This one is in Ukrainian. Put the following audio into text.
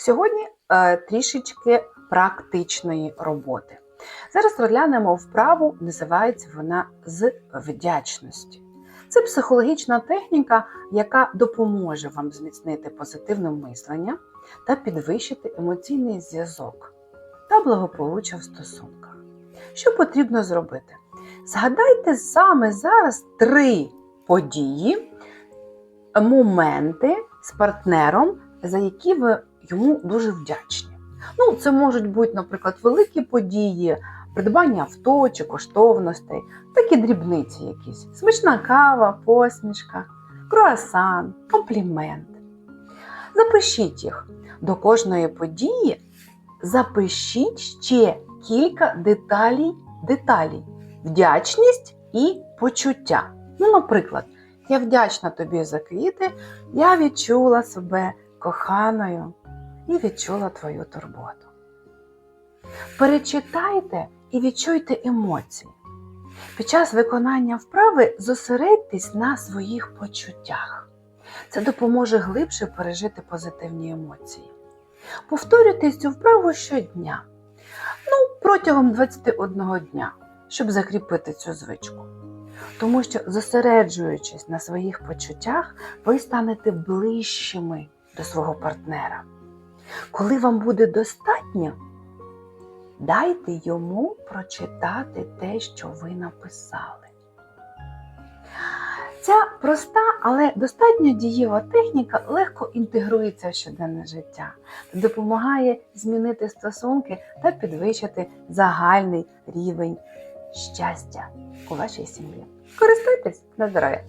Сьогодні е, трішечки практичної роботи. Зараз розглянемо вправу, називається вона з вдячності. Це психологічна техніка, яка допоможе вам зміцнити позитивне мислення та підвищити емоційний зв'язок та благополуччя в стосунках. Що потрібно зробити? Згадайте саме зараз три події, моменти з партнером, за які ви йому дуже вдячні. Ну, це можуть бути, наприклад, великі події, придбання авто чи коштовностей, такі дрібниці якісь. Смачна кава, посмішка, круасан, комплімент. Запишіть їх. До кожної події запишіть ще кілька деталей, деталей. Вдячність і почуття. Ну, наприклад, я вдячна тобі за квіти, я відчула себе коханою і відчула твою турботу. Перечитайте і відчуйте емоції. Під час виконання вправи зосередьтесь на своїх почуттях. Це допоможе глибше пережити позитивні емоції. Повторюйте цю вправу щодня, ну, протягом 21 дня, щоб закріпити цю звичку. Тому що, зосереджуючись на своїх почуттях, ви станете ближчими до свого партнера. Коли вам буде достатньо, дайте йому прочитати те, що ви написали. Ця проста, але достатньо дієва техніка легко інтегрується в щоденне життя допомагає змінити стосунки та підвищити загальний рівень щастя у вашій сім'ї. Користуйтесь на здоров'я!